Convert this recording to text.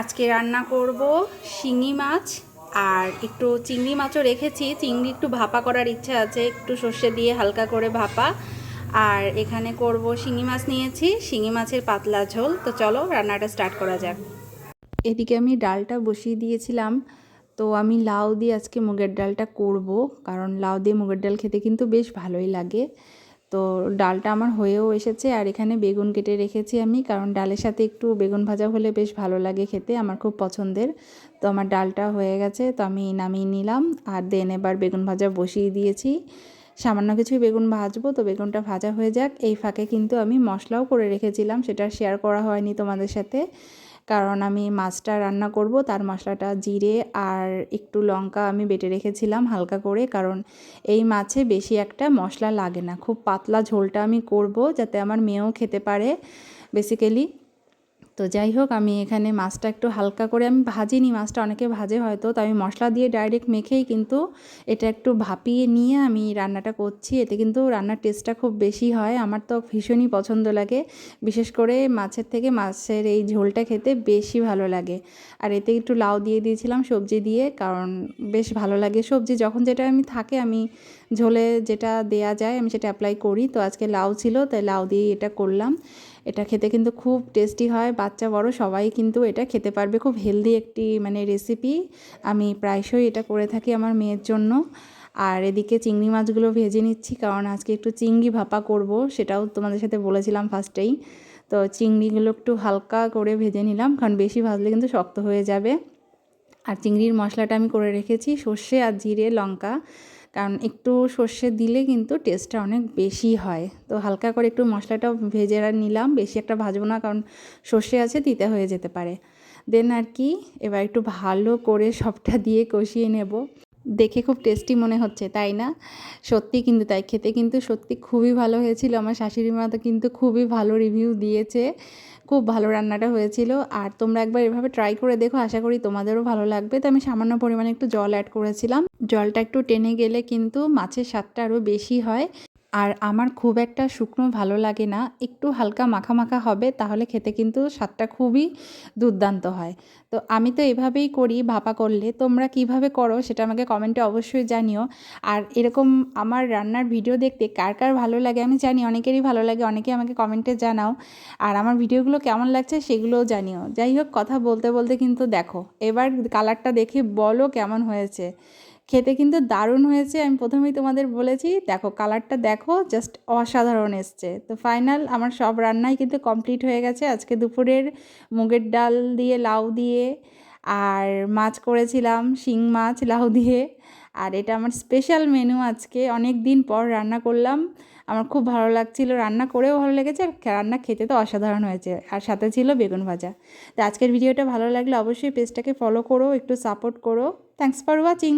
আজকে রান্না করব শিঙি মাছ আর একটু চিংড়ি মাছও রেখেছি। চিংড়ি একটু ভাপা করার ইচ্ছা আছে, একটু সর্ষে দিয়ে হালকা করে ভাপা। আর এখানে করব শিঙি মাছ নিয়েছি, শিঙি মাছের পাতলা ঝোল। তো চলো রান্নাটা স্টার্ট করা যাক। এদিকে আমি ডালটা বসিয়ে দিয়েছিলাম। তো আমি লাউ দিয়ে আজকে মুগের ডালটা করব, কারণ লাউ দিয়ে মুগের ডাল খেতে কিন্তু বেশ ভালোই লাগে। তো ডালটা আমার হয়েও এসেছে আর এখানে বেগুন কেটে রেখেছি আমি, কারণ ডালের সাথে একটু বেগুন ভাজা হলে বেশ ভালো লাগে খেতে, আমার খুব পছন্দের। তো আমার ডালটা হয়ে গেছে, তো আমি নামিয়ে নিলাম আর দেন এবার বেগুন ভাজা বসিয়ে দিয়েছি। সামান্য কিছু বেগুন ভাজবো, তো বেগুনটা ভাজা হয়ে যাক। এই ফাঁকে কিন্তু আমি মশলাও করে রেখেছিলাম, সেটা শেয়ার করা হয়নি তোমাদের সাথে। কারণ আমি মাছটা রান্না করব, তার মশলাটা জিরে আর একটু লঙ্কা আমি বেটে রেখেছিলাম হালকা করে, কারণ এই মাছে বেশি একটা মশলা লাগে না। খুব পাতলা ঝোলটা আমি করব যাতে আমার মেয়েও খেতে পারে বেসিক্যালি তো যাই হোক, আমি এখানে মাছটা একটু হালকা করে, আমি ভাজিনি মাছটা, অনেকে ভাজে হয়তো, তো আমি মশলা দিয়ে ডাইরেক্ট মেখেই কিন্তু এটা একটু ভাপিয়ে নিয়ে আমি রান্নাটা করছি। এতে কিন্তু রান্নার টেস্টটা খুব বেশি হয়, আমার তো ভীষণই পছন্দ লাগে। বিশেষ করে মাছের থেকে মাছের এই ঝোলটা খেতে বেশি ভালো লাগে। আর এতে একটু লাউ দিয়ে দিয়েছিলাম সবজি দিয়ে, কারণ বেশ ভালো লাগে সবজি। যখন যেটা আমি থাকে, আমি ঝোলে যেটা দেয়া যায়, আমি সেটা অ্যাপ্লাই করি। তো আজকে লাউ ছিল, তাই লাউ দিয়ে এটা করলাম। এটা খেতে কিন্তু খুব টেস্টি হয়। বাচ্চা বড়, সবাই কিন্তু এটা খেতে পারবে। খুব হেলদি একটি মানে রেসিপি আমি প্রায়শই এটা করে থাকি আমার মেয়ের জন্য। আর এদিকে চিংড়ি মাছগুলো ভেজে নিচ্ছি, কারণ আজকে একটু চিংড়ি ভাপা করব, সেটাও তোমাদের সাথে বলেছিলাম ফার্স্টেই তো চিংড়িগুলো একটু হালকা করে ভেজে নিলাম, কারণ বেশি ভাজলে কিন্তু শক্ত হয়ে যাবে। আর চিংড়ির মশলাটা আমি করে রেখেছি, সর্ষে আর জিরে, লঙ্কা। কারণ একটু সর্ষে দিলে কিন্তু টেস্টটা অনেক বেশি হয়। তো হালকা করে একটু মশলাটা ভেজে নিলাম, বেশি একটা ভাজবো না কারণ সর্ষে আছে তিতে হয়ে যেতে পারে। দেন আর কি, এবার একটু ভালো করে সবটা দিয়ে কষিয়ে নেব। দেখে খুব টেস্টি মনে হচ্ছে, তাই না? সত্যি কিন্তু তাই, খেতে কিন্তু সত্যি খুবই ভালো হয়েছিল। আমার শাশুড়ি মা তো কিন্তু খুবই ভালো রিভিউ দিয়েছে, খুব ভালো রান্নাটা হয়েছিল। আর তোমরা একবার এভাবে ট্রাই করে দেখো, আশা করি তোমাদেরও ভালো লাগবে। তো আমি সামান্য পরিমাণে একটু জল অ্যাড করেছিলাম। জলটা একটু টেনে গেলে কিন্তু মাছের স্বাদটা আরও বেশি হয়। আর আমার খুব একটা শুকনো ভালো লাগে না। একটু হালকা মাখা মাখা হবে, তাহলে খেতে কিন্তু স্বাদটা খুবই দুর্দান্ত হয়। তো আমি তো এভাবেই করি ভাপা করলে। তোমরা কীভাবে করো সেটা আমাকে কমেন্টে অবশ্যই জানিও। আর এরকম আমার রান্নার ভিডিও দেখতে কার কার ভালো লাগে আমি জানি, অনেকেরই ভালো লাগে, অনেকেই আমাকে কমেন্টে জানাও। আর আমার ভিডিওগুলো কেমন লাগছে সেগুলোও জানিও। যাই হোক, কথা বলতে বলতে কিন্তু দেখো, এবার কালারটা দেখে বলো কেমন হয়েছে। খেতে কিন্তু দারুণ হয়েছে। আমি প্রথমেই তোমাদের বলেছি, দেখো কালারটা দেখো জাস্ট অসাধারণ এসছে। তো ফাইনাল আমার সব রান্নাই কিন্তু কমপ্লিট হয়ে গেছে। আজকে দুপুরের মুগের ডাল দিয়ে, লাউ দিয়ে, আর মাছ করেছিলাম, শিং মাছ, লাউ দিয়ে। আর এটা আমার স্পেশাল মেনু আজকে। অনেক দিন পর রান্না করলাম। আমার খুব ভালো লাগছিল। রান্না করেও ভালো লেগেছে। আর রান্না খেতে তো অসাধারণ হয়েছে। আর সাথে ছিল বেগুন ভাজা। তো আজকের ভিডিওটা ভালো লাগলে অবশ্যই পেজটাকে ফলো করো, একটু সাপোর্ট করো। Thanks for watching